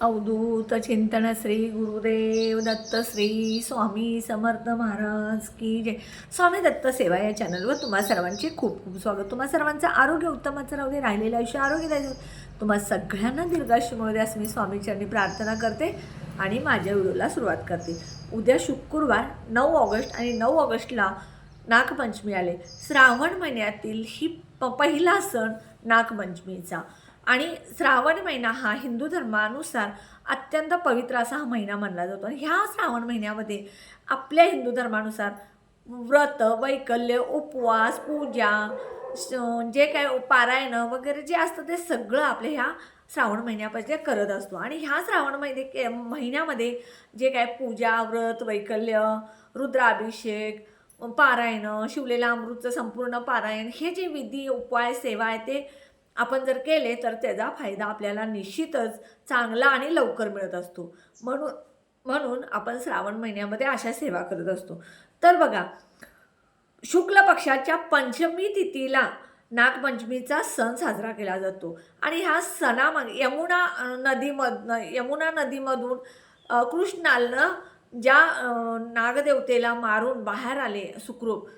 अवधूत चिंतन श्री गुरुदेव दत्त श्री स्वामी समर्थ महाराज की जय. स्वामी दत्त सेवा या चॅनलवर तुम्हा सर्वांचे खूप खूप स्वागत. तुम्हा सर्वांचं आरोग्य उत्तमच राहू दे राहिलेलं आयुष्य आरोग्य द्यायचं तुम्हा सगळ्यांना दीर्घायुष्य मिळू दे असं मी स्वामीचरणी प्रार्थना करते आणि माझ्या व्हिडिओला सुरुवात करते. उद्या शुक्रवार नऊ ऑगस्ट आणि नऊ ऑगस्टला नागपंचमी आले. श्रावण महिन्यातील ही प पहिला सण नागपंचमीचा. आणि श्रावण महिना हा हिंदू धर्मानुसार अत्यंत पवित्र असा हा महिना मानला जातो. आणि ह्या श्रावण महिन्यामध्ये आपल्या हिंदू धर्मानुसार व्रत वैकल्य उपवास पूजा जे काय पारायणं वगैरे जे असतं ते सगळं आपल्या ह्या श्रावण महिन्यापासून करत असतो. आणि ह्या श्रावण महिने के महिन्यामध्ये जे काय पूजा व्रत वैकल्य रुद्राभिषेक पारायण शिवलेला अमृतचं संपूर्ण पारायण हे जे विधी उपाय सेवा आहे ते आपण जर केले तर त्याचा फायदा आपल्याला निश्चितच चांगला आणि लवकर मिळत असतो. म्हणून म्हणून आपण श्रावण महिन्यामध्ये अशा सेवा करत असतो. तर बघा शुक्ल पक्षाच्या पंचमी तिथीला नागपंचमीचा सण साजरा केला जातो. आणि ह्या सणामागे यमुना नदीमधनं यमुना नदीमधून अं, ज्या नागदेवतेला मारून बाहेर आले सुखरूप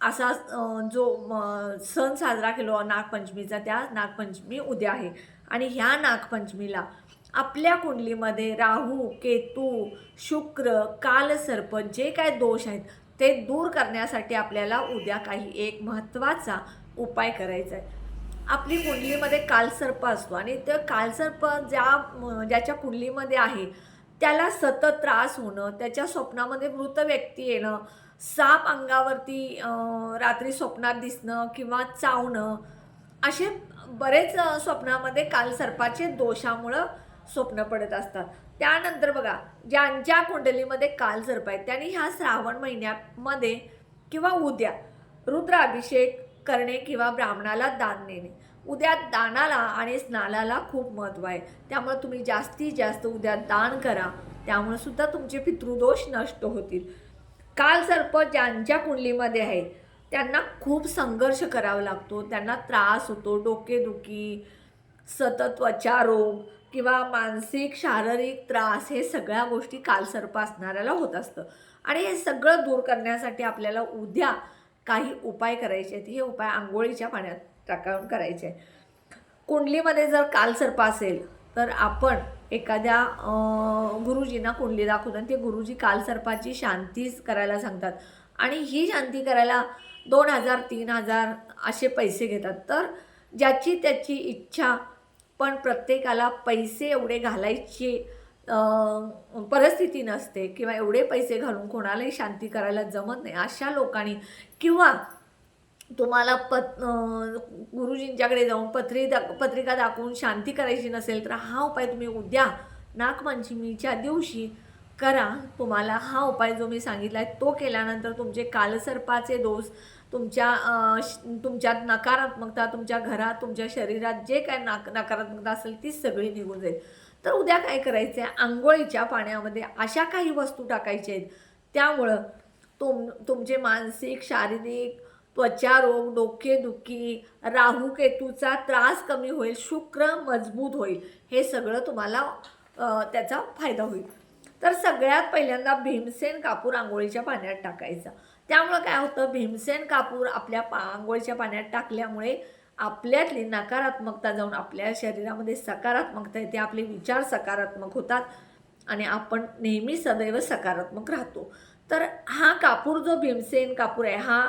असा जो म, सण साजरा केलो नागपंचमीचा त्या नागपंचमी उद्या आहे. आणि ह्या नागपंचमीला आपल्या कुंडलीमध्ये राहू केतू शुक्र कालसर्प जे काय दोष आहेत ते दूर करण्यासाठी आपल्याला उद्या काही एक महत्त्वाचा उपाय करायचा आहे. आपली कुंडलीमध्ये कालसर्प असतो आणि ते कालसर्प ज्या ज्याच्या कुंडलीमध्ये आहे त्याला सतत त्रास होणं त्याच्या स्वप्नामध्ये मृत व्यक्ती येणं साप अंगावरती रात्री स्वप्नात दिसणं किंवा चावणं असे बरेच स्वप्नामध्ये काल सर्पाचे दोषामुळं स्वप्न पडत असतात. त्यानंतर बघा ज्यांच्या कुंडलीमध्ये काल सर्प आहेत त्यांनी ह्या श्रावण महिन्यामध्ये किंवा उद्या रुद्राभिषेक करणे किंवा ब्राह्मणाला दान देणे. उद्या दानाला आणि स्नानाला खूप महत्त्व आहे. त्यामुळे तुम्ही जास्तीत जास्त उद्या दान करा. त्यामुळे सुद्धा तुमचे पितृदोष नष्ट होतील. काल सर्प ज्यांच्या कुंडलीमध्ये आहे त्यांना खूप संघर्ष करावा लागतो. त्यांना त्रास होतो डोकेदुखी सतत त्वचा रोग किंवा मानसिक शारीरिक त्रास हे सगळ्या गोष्टी कालसर्प असणाऱ्याला होत असतं. आणि हे सगळं दूर करण्यासाठी आपल्याला उद्या काही उपाय करायचे आहेत. हे उपाय आंघोळीच्या पाण्यात टाकावून करायचे आहे कुंडलीमध्ये जर कालसर्प असेल तर आपण एखाद्या गुरुजींना कुंडली दाखवतात ते गुरुजी कालसर्पाची शांती करायला सांगतात. आणि ही शांती करायला दोन हजार तीन हजार असे पैसे घेतात. तर ज्याची त्याची इच्छा पण प्रत्येकाला पैसे एवढे घालायची परिस्थिती नसते किंवा एवढे पैसे घालून कोणालाही शांती करायला जमत नाही. अशा लोकांनी किंवा तुम्हाला पत गुरुजींच्याकडे जाऊन पत्री दा पत्रिका दाखवून शांती करायची नसेल तर हा उपाय तुम्ही उद्या नागपंचमीच्या दिवशी करा. तुम्हाला हा उपाय जो मी सांगितला आहे तो केल्यानंतर तुमचे कालसर्पाचे दोष तुमच्या श- तुमच्यात नकारात्मकता तुमच्या घरात तुमच्या शरीरात जे काय नाक नकारात्मकता असेल ती सगळी निघून जाईल. तर उद्या काय करायचं आहे आंघोळीच्या पाण्यामध्ये अशा काही वस्तू टाकायच्या आहेत. त्यामुळं तुम तुमचे मानसिक शारीरिक त्वचा रोग डोकेदुखी राहू केतूचा त्रास कमी होईल शुक्र मजबूत होईल हे सगळं तुम्हाला त्याचा फायदा होईल. तर सगळ्यात पहिल्यांदा भीमसेन कापूर आंघोळीच्या पाण्यात टाकायचा. त्यामुळं काय होतं? भीमसेन कापूर आपल्या पा आंघोळीच्या पाण्यात टाकल्यामुळे आपल्यातली नकारात्मकता जाऊन आपल्या शरीरामध्ये सकारात्मकता येते आपले विचार सकारात्मक होतात आणि आपण नेहमी सदैव सकारात्मक राहतो. तर हा कापूर जो भीमसेन कापूर आहे हा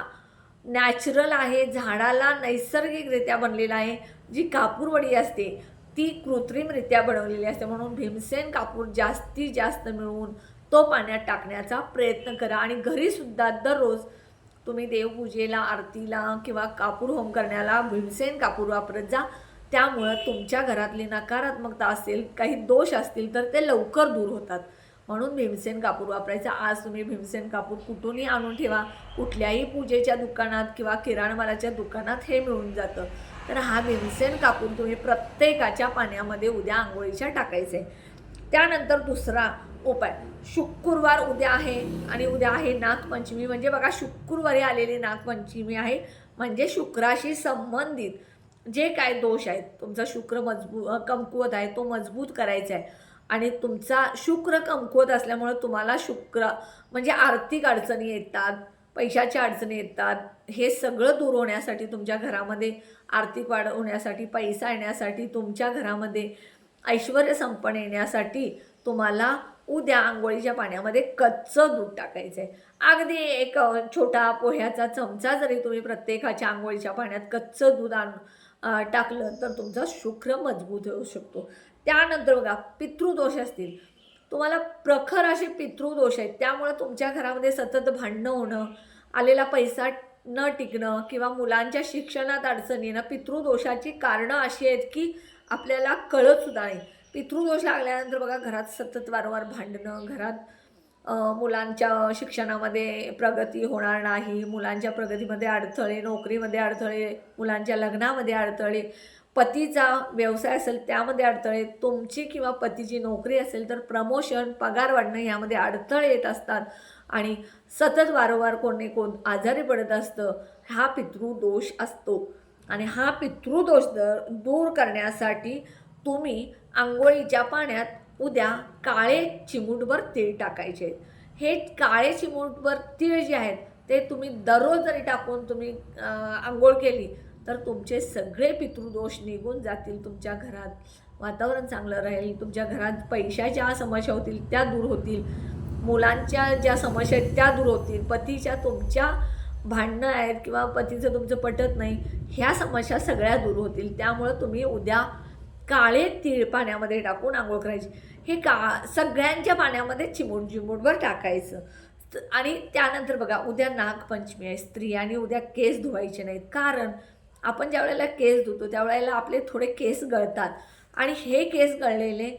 नॅचरल आहे झाडाला नैसर्गिकरित्या बनलेला आहे जी कापूरवडी असते ती कृत्रिमरित्या बनवलेली असते. म्हणून भीमसेन कापूर जास्तीत जास्त मिळवून तो पाण्यात टाकण्याचा प्रयत्न करा. आणि घरीसुद्धा दररोज तुम्ही देवपूजेला आरतीला किंवा कापूर होम करण्याला भीमसेन कापूर वापरत जा. त्यामुळं तुमच्या घरातली नकारात्मकता असेल काही दोष असतील तर ते लवकर दूर होतात. म्हणून भीमसेन कापूर वापरायचा. आज तुम्ही भीमसेन कापूर कुठूनही आणून ठेवा. कुठल्याही पूजेच्या दुकानात किंवा किराणमालाच्या दुकानात हे मिळून जातं. तर हा भीमसेन कापूर तुम्ही प्रत्येकाच्या पाण्यामध्ये उद्या आंघोळीच्या टाकायचे. त्यानंतर दुसरा उपाय. शुक्रवार उद्या आहे आणि उद्या आहे नागपंचमी. म्हणजे बघा शुक्रवारी आलेली नागपंचमी आहे. म्हणजे शुक्राशी संबंधित जे काय दोष आहेत तुमचा शुक्र मजबूत कमकुवत आहे तो मजबूत करायचा आहे. आणि तुमचा शुक्र कमकुवत असल्यामुळे तुम्हाला शुक्र म्हणजे आर्थिक अडचणी येतात पैशाच्या अडचणी येतात हे सगळं दूर होण्यासाठी तुमच्या घरामध्ये आर्थिक वाढ होण्यासाठी पैसा येण्यासाठी तुमच्या घरामध्ये ऐश्वर संपन्न येण्यासाठी तुम्हाला उद्या आंघोळीच्या पाण्यामध्ये कच्चं दूध टाकायचं आहे अगदी एक छोटा पोह्याचा चमचा जरी तुम्ही प्रत्येकाच्या आंघोळीच्या पाण्यात कच्चं दूध आण टाकलं तर तुमचा शुक्र मजबूत होऊ शकतो. त्यानंतर बघा पितृदोष असतील. तुम्हाला प्रखर असे पितृदोष आहेत. त्यामुळे तुमच्या घरामध्ये सतत भांडणं होणं आलेला पैसा न टिकणं किंवा मुलांच्या शिक्षणात अडचणी येणं पितृदोषाची कारणं अशी आहेत की आपल्याला कळतसुद्धा नाही. पितृदोष लागल्यानंतर बघा घरात सतत वारंवार भांडणं घरात मुलांच्या शिक्षणामध्ये प्रगती होणार नाही मुलांच्या प्रगतीमध्ये अडथळे नोकरीमध्ये अडथळे मुलांच्या लग्नामध्ये अडथळे पतीचा व्यवसाय असेल त्यामध्ये अडथळे तुमची किंवा पतीची नोकरी असेल तर प्रमोशन पगार वाढणं यामध्ये अडथळे येत असतात. आणि सतत वारंवार कोणी कोण आजारी पडत असतं हा पितृदोष असतो. आणि हा पितृदोष दर दूर करण्यासाठी तुम्ही आंघोळीच्या पाण्यात उद्या काळे चिमूटभर तीळ टाकायचे. हे काळे चिमूटभर तीळ जे आहेत ते तुम्ही दररोज जरी टाकून तुम्ही आंघोळ केली तर तुमचे सगळे पितृदोष निघून जातील तुमच्या घरात वातावरण चांगलं राहील तुमच्या घरात पैशाच्या समस्या होतील त्या दूर होतील मुलांच्या ज्या समस्या आहेत त्या दूर होतील पतीच्या तुमच्या भांडणं आहेत किंवा पतीचं तुमचं पटत नाही ह्या समस्या सगळ्या दूर होतील. त्यामुळं तुम्ही उद्या काळे तीळ पाण्यामध्ये टाकून आंघोळ करायची. हे का सगळ्यांच्या पाण्यामध्ये चिमूट चिमूटभर टाकायचं. आणि त्यानंतर बघा उद्या नागपंचमी आहे स्त्रियांनी उद्या केस धुवायचे नाहीत. कारण आपण ज्या वेळेला केस धुतो त्यावेळेला आपले थोडे केस गळतात. आणि हे केस गळलेले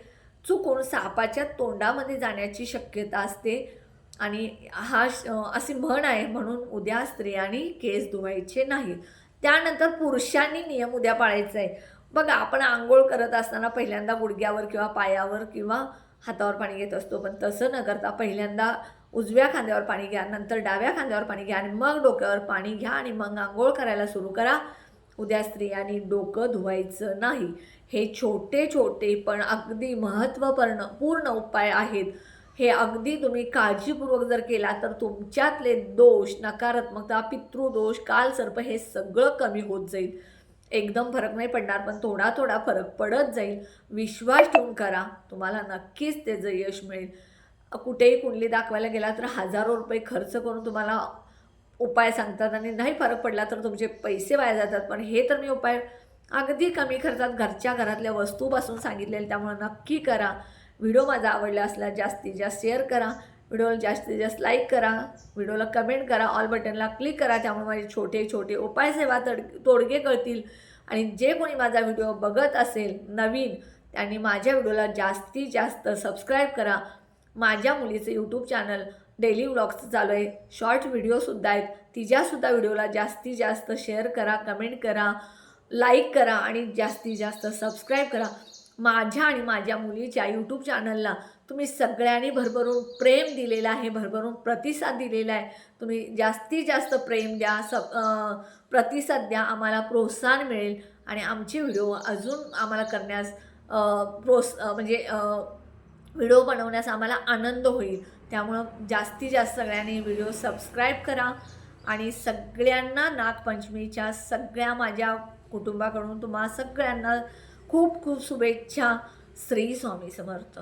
चुकून सापाच्या तोंडामध्ये जाण्याची शक्यता असते. आणि हा श- अशी म्हण आहे म्हणून उद्या स्त्रियांनी केस धुवायचे नाही. त्यानंतर पुरुषांनी नियम उद्या पाळायचा. आहे बघा आपण आंघोळ करत असताना पहिल्यांदा गुडघ्यावर किंवा पायावर किंवा हातावर पाणी घेत असतो पण तसं न करता पहिल्यांदा उजव्या खांद्यावर पाणी घ्या नंतर डाव्या खांद्यावर पाणी घ्या आणि मग डोक्यावर पाणी घ्या आणि मग आंघोळ करायला सुरू करा. उद्या स्त्रियांनी डोकं धुवायचं नाही. हे छोटे छोटे पण अगदी महत्त्वपूर्ण पूर्ण उपाय आहेत. हे अगदी तुम्ही काळजीपूर्वक जर केला तर तुमच्यातले दोष नकारात्मकता पितृदोष कालसर्प हे सगळं कमी होत जाईल. एकदम फरक नाही पडणार पण थोडा थोडा फरक पडत जाईल. विश्वास ठेवून करा. तुम्हाला नक्कीच त्याचं यश मिळेल. कुठेही कुंडली दाखवायला गेला तर हजारो रुपये खर्च करून तुम्हाला उपाय सांगतात आणि नाही फरक पडला तर तुमचे पैसे वाया जातात. पण हे तर मी उपाय अगदी कमी खर्चात घरच्या घरातल्या वस्तूपासून सांगितलेले त्यामुळे नक्की करा. व्हिडिओ माझा आवडला असल्यास जास्तीत जास्त शेअर करा. व्हिडिओला जास्तीत जास्त लाईक करा. व्हिडिओला कमेंट करा. ऑल बटनला क्लिक करा. त्यामुळे माझे छोटे छोटे उपाय सेवा तड तोडगे कळतील. आणि जे कोणी माझा व्हिडिओ बघत असेल नवीन त्यांनी माझ्या व्हिडिओला जास्तीत जास्त सबस्क्राईब करा. माझ्या मुलीचं यूट्यूब चॅनल डेली व्लॉग्स चालू आहे शॉर्ट व्हिडिओसुद्धा आहेत. तिच्यासुद्धा व्हिडिओला जास्तीत जास्त शेअर करा कमेंट करा लाईक करा आणि जास्तीत जास्त सबस्क्राईब करा. माझ्या आणि माझ्या मुलीच्या यूट्यूब चॅनलला तुम्ही सगळ्यांनी भरभरून प्रेम दिलेला आहे भरभरून प्रतिसाद दिलेला आहे. तुम्ही जास्तीत जास्त प्रेम द्या सब प्रतिसाद द्या आम्हाला प्रोत्साहन मिळेल. आणि आमचे व्हिडिओ अजून आम्हाला करण्यास प्रोस म्हणजे व्हिडिओ बनवण्यास आम्हाला आनंद होईल. त्यामुळं जास्तीत जास्त सगळ्यांनी व्हिडिओ सबस्क्राईब करा आणि सगळ्यांना नागपंचमीच्या सगळ्या माझ्या कुटुंबाकडून तुम्हा सगळ्यांना खूप खूप शुभेच्छा. श्री स्वामी समर्थ.